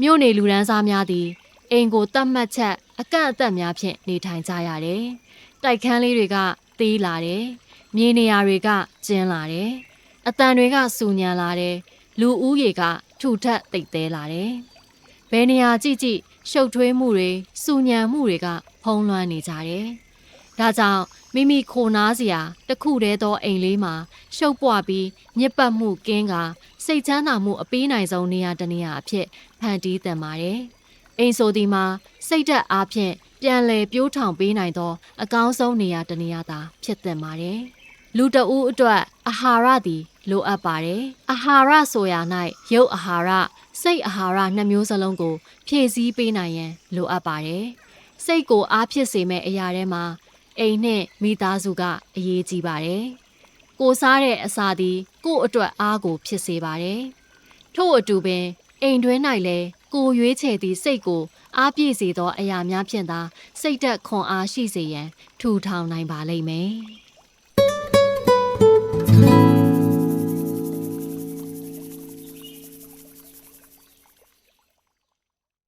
မြို့နေလူရန်စားများသည်အိမ်ကိုတတ်မှတ်ချက် အကန့်အသတ်များဖြင့်နေထိုင်ကြရတယ်။တိုက်ခန်းလေးတွေကသေးလာတယ်။မြေနေရာတွေကကျဉ်လာတယ်။အတန်တွေကစူညံလာတယ်။လူဦးရေကထူထပ်တိတ်သေးလာတယ်။ဘယ်နေရာကြည့်ကြည့်ရှုပ်ထွေးမှုတွေစူညံမှုတွေကဖုံးလွှမ်းနေကြတယ်။ဒါကြောင့် မိမိခိုနားစရာတစ်ခုတည်းသောအိမ်လေးမှာရှုပ်ပွားပြီးညစ်ပတ်မှုကင်းကစိတ်ချမ်းသာမှုအပေးနိုင်ဆုံးနေရာတစ်နေရာအဖြစ်ဖန်တီးတန်ပါတယ်။အိမ်ဆိုဒီမှာစိတ်ဓာတ်အားဖြင့်ပြန်လည်ပြိုးထောင်ပေးနိုင်သော အကောင်းဆုံးနေရာတစ်နေရာသာဖြစ်သင့်ပါတယ်။လူတအူးအတွက်အာဟာရသည်လိုအပ်ပါတယ်။အာဟာရဆိုရာ၌ရုပ်အာဟာရစိတ်အာဟာရနှစ်မျိုးစလုံးကို ဖြည့်ဆည်းပေးနိုင်ရန်လိုအပ်ပါတယ်။စိတ်ကိုအားဖြစ်စေမဲ့အရာထဲမှာ အိမ်နဲ့မိသားစုကအရေးကြီးပါတယ်။ကိုစားတဲ့အစာသည်ကိုယ့်အတွက်အားကိုဖြစ်စေပါတယ်။ထို့အတူပင်အိမ်တွင်း၌လည်းကိုရွေးချယ်သည့်စိတ်ကိုအားပြည့်စေသောအရာများဖြင့်သာစိတ်သက်ခွန်အားရှိစေရန်ထူထောင်နိုင်ပါလိမ့်မယ်။